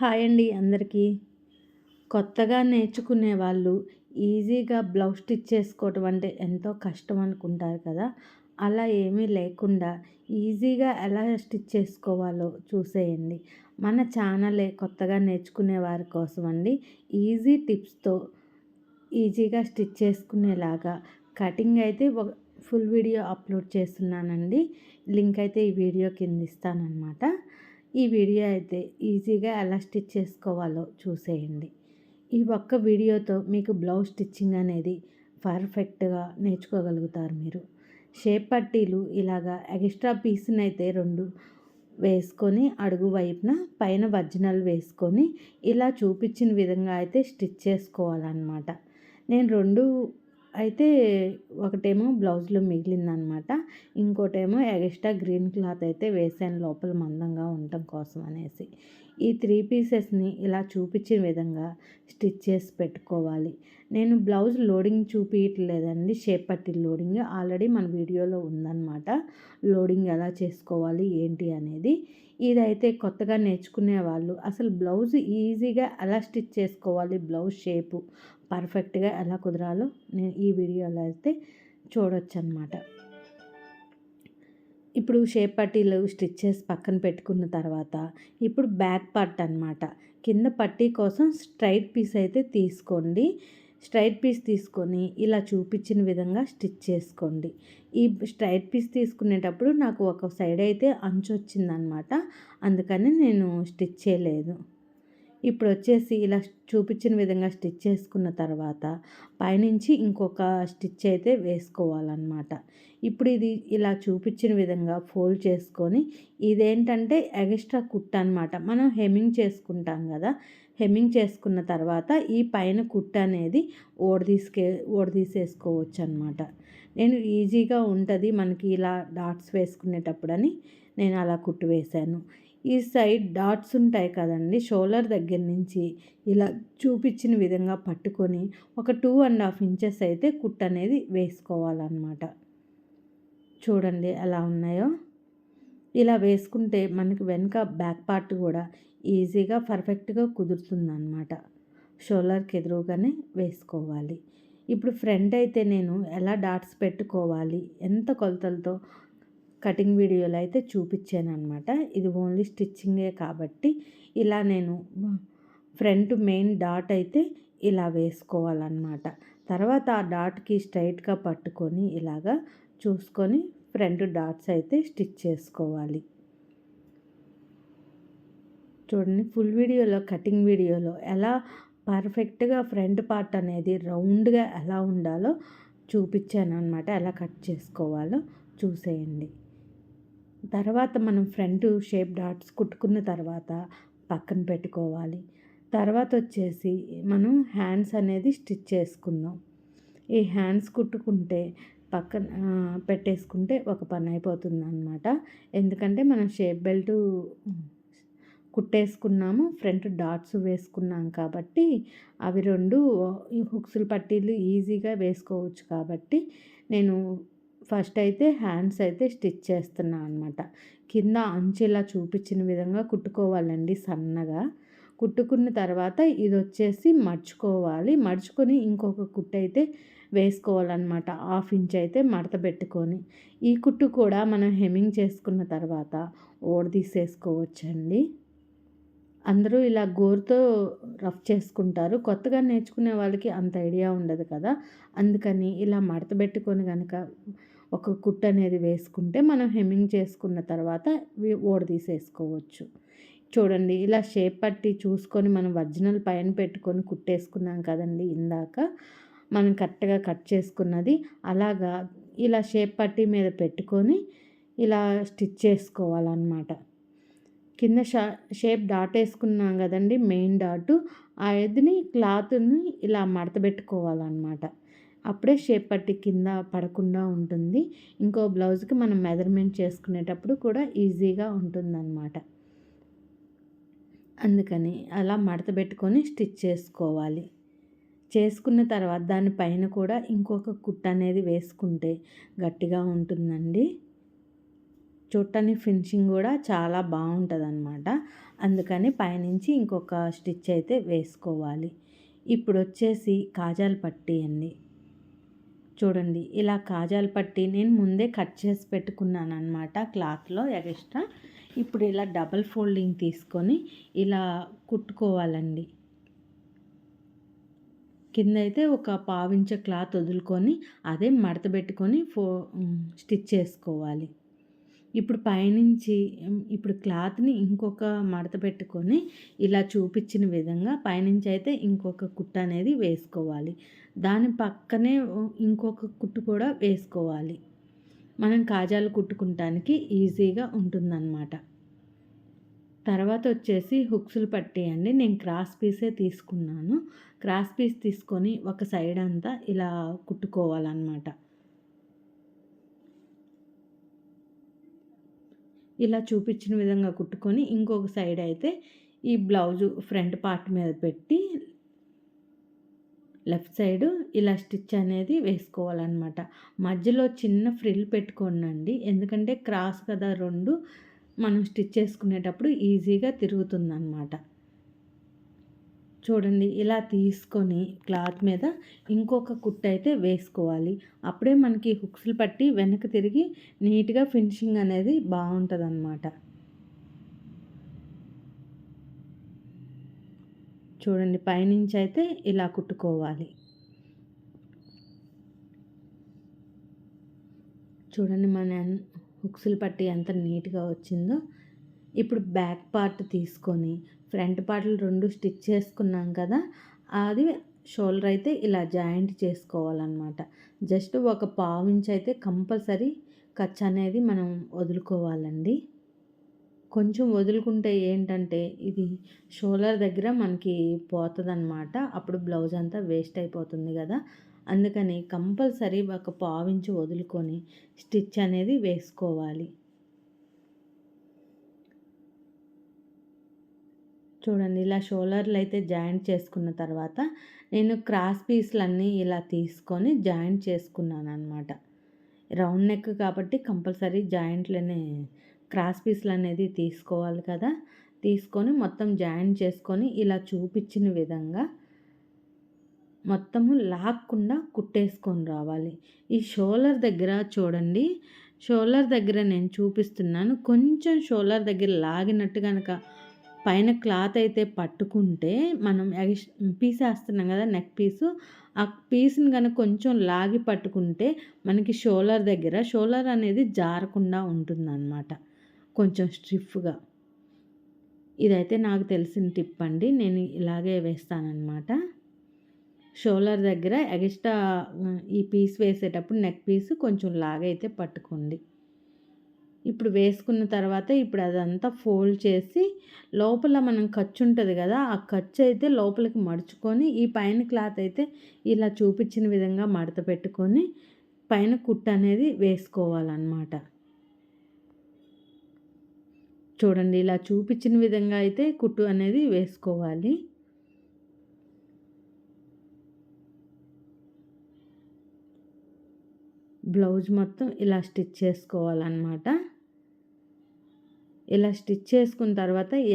Hi అండి అందరికీ. కొత్తగా నేర్చుకునే వాళ్ళు ఈజీగా బ్లౌజ్ స్టిచ్ చేసుకోవటం అంటే ఎంతో కష్టం అనుకుంటారు కదా. అలా ఏమీ లేకుండా ఈజీగా ఎలా స్టిచ్ చేసుకోవాలో చూసేయండి. మన ఛానలే కొత్తగా నేర్చుకునే వారి కోసం అండి. ఈజీ టిప్స్తో ఈజీగా స్టిచ్ చేసుకునేలాగా కటింగ్ అయితే ఒక ఫుల్ వీడియో అప్లోడ్ చేస్తున్నానండి. లింక్ అయితే ఈ వీడియో కింద ఇస్తానన్నమాట. ఈ వీడియో అయితే ఈజీగా ఎలా స్టిచ్ చేసుకోవాలో చూసేయండి. ఈ ఒక్క వీడియోతో మీకు బ్లౌజ్ స్టిచ్చింగ్ అనేది పర్ఫెక్ట్గా నేర్చుకోగలుగుతారు మీరు. షేప్ పట్టీలు ఇలాగా ఎక్స్ట్రా పీస్ని అయితే రెండు వేసుకొని అడుగు వైపున పైన వజ్జనాలు వేసుకొని ఇలా చూపించిన విధంగా అయితే స్టిచ్ చేసుకోవాలన్నమాట. నేను రెండు అయితే ఒకటేమో బ్లౌజ్లో మిగిలిందనమాట. ఇంకోటేమో ఎక్స్ట్రా గ్రీన్ క్లాత్ అయితే వేసాను లోపల మందంగా ఉండటం కోసం అనేసి. ఈ త్రీ పీసెస్ని ఇలా చూపించిన విధంగా స్టిచ్ చేసి పెట్టుకోవాలి. నేను బ్లౌజ్ లోడింగ్ చూపించట్లేదండి షేప్ పట్టి లోడింగ్ ఆల్రెడీ మన వీడియోలో ఉందన్నమాట లోడింగ్ ఎలా చేసుకోవాలి ఏంటి అనేది. ఇదైతే కొత్తగా నేర్చుకునే వాళ్ళు అసలు బ్లౌజ్ ఈజీగా ఎలా స్టిచ్ చేసుకోవాలి బ్లౌజ్ షేపు పర్ఫెక్ట్గా ఎలా కుదరాలో నేను ఈ వీడియోలో అయితే చూడొచ్చు అనమాట ఇప్పుడు షేప్ పట్టీలు స్టిచ్ చేసి పక్కన పెట్టుకున్న తర్వాత ఇప్పుడు బ్యాక్ పార్ట్ అనమాట. కింద పట్టీ కోసం స్ట్రైట్ పీస్ అయితే తీసుకోండి. స్ట్రైట్ పీస్ తీసుకొని ఇలా చూపించిన విధంగా స్టిచ్ చేసుకోండి. ఈ స్ట్రైట్ పీస్ తీసుకునేటప్పుడు నాకు ఒక సైడ్ అయితే అంచు వచ్చిందనమాట. అందుకని నేను స్టిచ్ చేయలేదు. ఇప్పుడు వచ్చేసి ఇలా చూపించిన విధంగా స్టిచ్ చేసుకున్న తర్వాత పైనుంచి ఇంకొక స్టిచ్ అయితే వేసుకోవాలన్నమాట. ఇప్పుడు ఇది ఇలా చూపించిన విధంగా ఫోల్డ్ చేసుకొని ఇదేంటంటే ఎక్స్ట్రా కుట్ అనమాట మనం హెమ్మింగ్ చేసుకుంటాం కదా హెమ్మింగ్ చేసుకున్న తర్వాత ఈ పైన కుట్ అనేది ఓడదీసుకే ఓడదీసేసుకోవచ్చు అనమాట నేను ఈజీగా ఉంటుంది మనకి ఇలా డాట్స్ వేసుకునేటప్పుడని నేను అలా కుట్టు వేశాను. ఈ సైడ్ డాట్స్ ఉంటాయి కదండి షోల్డర్ దగ్గర నుంచి ఇలా చూపించిన విధంగా పట్టుకొని ఒక టూ అండ్ హాఫ్ ఇంచెస్ అయితే కుట్ అనేది వేసుకోవాలన్నమాట. చూడండి ఎలా ఉన్నాయో. ఇలా వేసుకుంటే మనకి వెనుక బ్యాక్ పార్ట్ కూడా ఈజీగా పర్ఫెక్ట్గా కుదురుతుందన్నమాట. షోల్డర్కి ఎదురుగానే వేసుకోవాలి. ఇప్పుడు ఫ్రంట్ అయితే నేను ఎలా డాట్స్ పెట్టుకోవాలి ఎంత కొలతలతో కటింగ్ వీడియోలో అయితే చూపించాను అనమాట ఇది ఓన్లీ స్టిచ్చింగే కాబట్టి ఇలా నేను ఫ్రంట్ మెయిన్ డాట్ అయితే ఇలా వేసుకోవాలన్నమాట. తర్వాత ఆ డాట్కి స్ట్రైట్గా పట్టుకొని ఇలాగా చూసుకొని ఫ్రంట్ డాట్స్ అయితే స్టిచ్ చేసుకోవాలి. చూడండి ఫుల్ వీడియోలో కటింగ్ వీడియోలో ఎలా పర్ఫెక్ట్గా ఫ్రంట్ పార్ట్ అనేది రౌండ్గా ఎలా ఉండాలో చూపించాను అనమాట ఎలా కట్ చేసుకోవాలో చూసేయండి. తర్వాత మనం ఫ్రంట్ షేప్ డాట్స్ కుట్టుకున్న తర్వాత పక్కన పెట్టుకోవాలి. తర్వాత వచ్చేసి మనం హ్యాండ్స్ అనేది స్టిచ్ చేసుకుందాం. ఈ హ్యాండ్స్ కుట్టుకుంటే పక్కన పెట్టేసుకుంటే ఒక పని అయిపోతుంది అనమాట ఎందుకంటే మనం షేప్ బెల్ట్ కుట్టేసుకున్నాము ఫ్రంట్ డాట్స్ వేసుకున్నాం కాబట్టి అవి రెండు హుక్స్లు పట్టీలు ఈజీగా వేసుకోవచ్చు కాబట్టి నేను ఫస్ట్ అయితే హ్యాండ్స్ అయితే స్టిచ్ చేస్తున్నాను అనమాట కింద అంచు ఇలా చూపించిన విధంగా కుట్టుకోవాలండి సన్నగా. కుట్టుకున్న తర్వాత ఇది వచ్చేసి మడుచుకోవాలి. మడుచుకొని ఇంకొక కుట్టు అయితే వేసుకోవాలన్నమాట. హాఫ్ ఇంచ్ అయితే మడత పెట్టుకొని. ఈ కుట్టు కూడా మనం హెమ్మింగ్ చేసుకున్న తర్వాత ఓడదీసేసుకోవచ్చండి అందరూ ఇలా గోరుతో రఫ్ చేసుకుంటారు. కొత్తగా నేర్చుకునే వాళ్ళకి అంత ఐడియా ఉండదు కదా. అందుకని ఇలా మడత పెట్టుకొని కనుక ఒక కుట్ అనేది వేసుకుంటే మనం హెమ్మింగ్ చేసుకున్న తర్వాత ఓడదీసేసుకోవచ్చు చూడండి ఇలా షేప్ పట్టి చూసుకొని మనం ఒరిజినల్ పైన పెట్టుకొని కుట్టేసుకున్నాం కదండి ఇందాక. మనం కరెక్ట్గా కట్ చేసుకున్నది. అలాగా ఇలా షేప్ పట్టి మీద పెట్టుకొని ఇలా స్టిచ్ చేసుకోవాలన్నమాట. కింద షా షేప్ డాట్ వేసుకున్నాం కదండి మెయిన్ డాటు. ఆ ఇదిని క్లాత్ని ఇలా మడత పెట్టుకోవాలన్నమాట. అప్పుడే షేప్ పట్టి కింద పడకుండా ఉంటుంది. ఇంకో బ్లౌజ్కి మనం మెజర్మెంట్ చేసుకునేటప్పుడు కూడా ఈజీగా ఉంటుందన్నమాట. అందుకని అలా మడత పెట్టుకొని స్టిచ్ చేసుకోవాలి. చేసుకున్న తర్వాత దానిపైన కూడా ఇంకొక కుట్ట అనేది వేసుకుంటే గట్టిగా ఉంటుందండి. చూడటానికి ఫినిషింగ్ కూడా చాలా బాగుంటుంది అనమాట అందుకని పైనుంచి ఇంకొక స్టిచ్ అయితే వేసుకోవాలి. ఇప్పుడు వచ్చేసి కాజాలు పట్టి అండి. చూడండి ఇలా కాజాలు పట్టి నేను ముందే కట్ చేసి పెట్టుకున్నాను అనమాట క్లాత్లో ఎక్స్ట్రా. ఇప్పుడు ఇలా డబల్ ఫోల్డింగ్ తీసుకొని ఇలా కుట్టుకోవాలండి. కింద అయితే ఒక పావించ క్లాత్ వదులుకొని అదే మడత పెట్టుకొని ఫో స్టిచ్ చేసుకోవాలి. ఇప్పుడు పైనుంచి ఇప్పుడు క్లాత్ని ఇంకొక మడత పెట్టుకొని ఇలా చూపించిన విధంగా పైనుంచి అయితే ఇంకొక కుట్ట అనేది వేసుకోవాలి. దాని పక్కనే ఇంకొక కుట్టు కూడా వేసుకోవాలి. మనం కాజాలు కుట్టుకుంటానికి ఈజీగా ఉంటుందన్నమాట. తర్వాత వచ్చేసి హుక్స్లు పట్టేయండి నేను క్రాస్ పీసే తీసుకున్నాను. క్రాస్ పీస్ తీసుకొని ఒక సైడ్ అంతా ఇలా కుట్టుకోవాలన్నమాట. ఇలా చూపించిన విధంగా కుట్టుకొని ఇంకొక సైడ్ అయితే ఈ బ్లౌజు ఫ్రంట్ పార్ట్ మీద పెట్టి లెఫ్ట్ సైడ్ ఇలా స్టిచ్ అనేది వేసుకోవాలన్నమాట. మధ్యలో చిన్న ఫ్రిల్ పెట్టుకోండి ఎందుకంటే క్రాస్ కదా రెండు మనం స్టిచ్ చేసుకునేటప్పుడు ఈజీగా తిరుగుతుందన్నమాట. చూడండి ఇలా తీసుకొని క్లాత్ మీద ఇంకొక కుట్ట అయితే వేసుకోవాలి. అప్పుడే మనకి హుక్స్లు పట్టి వెనక్కి తిరిగి నీట్గా ఫినిషింగ్ అనేది బాగుంటుంది అన్నమాట చూడండి పైనుంచి అయితే ఇలా కుట్టుకోవాలి. చూడండి మన హుక్స్లు పట్టి ఎంత నీట్గా వచ్చిందో. ఇప్పుడు బ్యాక్ పార్ట్ తీసుకొని ఫ్రంట్ పార్ట్లు రెండు స్టిచ్ చేసుకున్నాం కదా అది షోల్డర్ అయితే ఇలా జాయింట్ చేసుకోవాలన్నమాట. జస్ట్ ఒక పావు ఇంచ్ అయితే కంపల్సరీ ఖర్చు అనేది మనం వదులుకోవాలండి. కొంచెం వదులుకుంటే ఏంటంటే ఇది షోల్డర్ దగ్గర మనకి పోతుందన్నమాట. అప్పుడు బ్లౌజ్ అంతా వేస్ట్ అయిపోతుంది కదా. అందుకని కంపల్సరీ ఒక పావించి వదులుకొని స్టిచ్ అనేది వేసుకోవాలి. చూడండి ఇలా షోల్డర్లు అయితే జాయింట్ చేసుకున్న తర్వాత నేను క్రాస్ పీస్లన్నీ ఇలా తీసుకొని జాయింట్ చేసుకున్నాను అనమాట రౌండ్ నెక్ కాబట్టి కంపల్సరీ జాయింట్లనే క్రాస్ పీస్లు అనేది తీసుకోవాలి కదా. తీసుకొని మొత్తం జాయింట్ చేసుకొని ఇలా చూపించిన విధంగా మొత్తము లాక్కుండా కుట్టేసుకొని రావాలి. ఈ షోలర్ దగ్గర చూడండి షోలర్ దగ్గర నేను చూపిస్తున్నాను. కొంచెం షోలర్ దగ్గర లాగినట్టు కనుక పైన క్లాత్ అయితే పట్టుకుంటే మనం పీస్ వేస్తున్నాం కదా నెక్ పీసు. ఆ పీస్ని కనుక కొంచెం లాగి పట్టుకుంటే మనకి షోలర్ దగ్గర షోలర్ అనేది జారకుండా ఉంటుందన్నమాట. కొంచెం స్టిఫ్గా ఇదైతే నాకు తెలిసిన టిప్ అండి. నేను ఇలాగే వేస్తానన్నమాట. షోలర్ దగ్గర ఎగస్ట్రా ఈ పీస్ వేసేటప్పుడు నెక్ పీస్ కొంచెం లాగైతే పట్టుకోండి. ఇప్పుడు వేసుకున్న తర్వాత ఇప్పుడు అదంతా ఫోల్డ్ చేసి లోపల మనం ఖర్చు ఉంటుంది కదా ఆ ఖర్చు అయితే లోపలికి మడుచుకొని ఈ పైన క్లాత్ అయితే ఇలా చూపించిన విధంగా మడత పెట్టుకొని పైన కుట్టు అనేది వేసుకోవాలన్నమాట. చూడండి ఇలా చూపించిన విధంగా అయితే కుట్టు అనేది వేసుకోవాలి. బ్లౌజ్ మొత్తం ఇలా స్టిచ్ చేసుకోవాలన్నమాట. ఇలా స్టిచ్ చేసుకున్న తర్వాత ఈ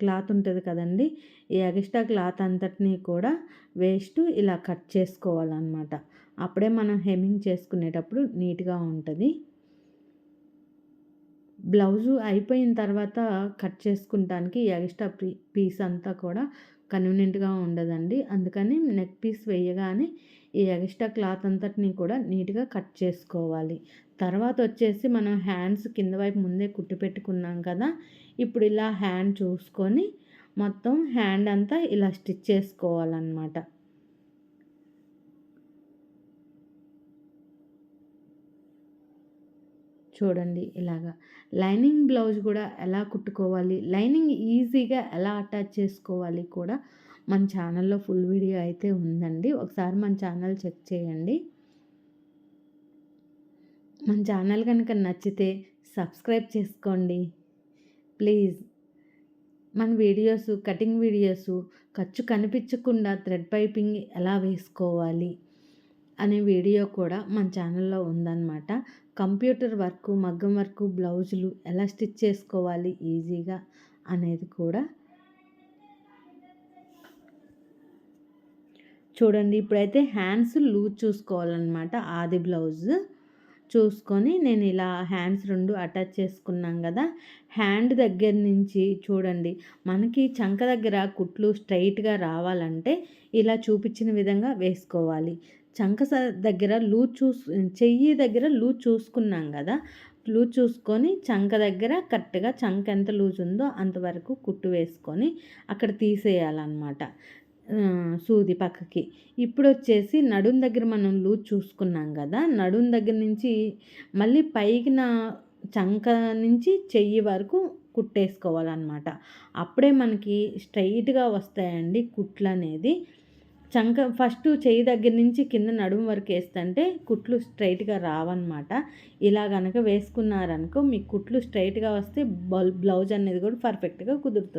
క్లాత్ ఉంటుంది కదండి ఈ ఎగిస్ట్రా క్లాత్ అంతటినీ కూడా వేస్ట్ ఇలా కట్ చేసుకోవాలన్నమాట. అప్పుడే మనం హెమ్మింగ్ చేసుకునేటప్పుడు నీట్గా ఉంటుంది. బ్లౌజు అయిపోయిన తర్వాత కట్ చేసుకుంటానికి ఎక్స్ట్రా పీస్ అంతా కూడా కన్వీనియంట్గా ఉండదండి. అందుకని నెక్ పీస్ వేయగానే ఈ ఎక్స్ట్రా క్లాత్ అంతటిని కూడా నీట్గా కట్ చేసుకోవాలి. తర్వాత వచ్చేసి మనం హ్యాండ్స్ కింద వైపు ముందే కుట్టి పెట్టుకున్నాం కదా! ఇప్పుడు ఇలా హ్యాండ్ చూసుకొని మొత్తం హ్యాండ్ అంతా ఇలా స్టిచ్ చేసుకోవాలన్నమాట. చూడండి ఇలాగా. లైనింగ్ బ్లౌజ్ కూడా ఎలా కుట్టుకోవాలి లైనింగ్ ఈజీగా ఎలా అటాచ్ చేసుకోవాలి కూడా మన ఛానల్లో ఫుల్ వీడియో అయితే ఉందండి. ఒకసారి మన ఛానల్ చెక్ చేయండి. మన ఛానల్ కనుక నచ్చితే సబ్స్క్రైబ్ చేసుకోండి. ప్లీజ్. మన వీడియోస్ కటింగ్ వీడియోస్ ఖర్చు కనిపించకుండా థ్రెడ్ పైపింగ్ ఎలా వేసుకోవాలి అనే వీడియో కూడా మన ఛానల్లో ఉందన్నమాట. కంప్యూటర్ వర్క్ మగ్గం వర్క్ బ్లౌజులు ఎలా స్టిచ్ చేసుకోవాలి ఈజీగా అనేది కూడా చూడండి. ఇప్పుడైతే హ్యాండ్స్ లూజ్ చూసుకోవాలన్నమాట. ఆది బ్లౌజ్ చూసుకొని నేను ఇలా హ్యాండ్స్ రెండు అటాచ్ చేసుకున్నాం కదా. హ్యాండ్ దగ్గర నుంచి చూడండి. మనకి చంక దగ్గర కుట్లు స్ట్రైట్గా రావాలంటే ఇలా చూపించిన విధంగా వేసుకోవాలి. చంక దగ్గర లూజ్ చూస్ చెయ్యి దగ్గర లూజ్ చూసుకున్నాం కదా లూజ్ చూసుకొని చంక దగ్గర కరెక్ట్గా చంక ఎంత లూజ్ ఉందో అంతవరకు కుట్టు వేసుకొని అక్కడ తీసేయాలన్నమాట. సూది పక్కకి. ఇప్పుడు వచ్చేసి నడుం దగ్గర మనం లూజ్ చూసుకున్నాం కదా నడుం దగ్గర నుంచి మళ్ళీ పైకిన చంక నుంచి చెయ్యి వరకు కుట్టేసుకోవాలన్నమాట. అప్పుడే మనకి స్ట్రైట్గా వస్తాయండి కుట్లు అనేది చంక ఫస్ట్ చేయి దగ్గర నుంచి కింద నడుము వరకు వేస్తుంటే కుట్లు స్ట్రైట్గా రావన్నమాట. ఇలా కనుక వేసుకున్నారనుకో మీ కుట్లు స్ట్రైట్గా వస్తే బ్లౌజ్ అనేది కూడా పర్ఫెక్ట్గా కుదురుతుంది.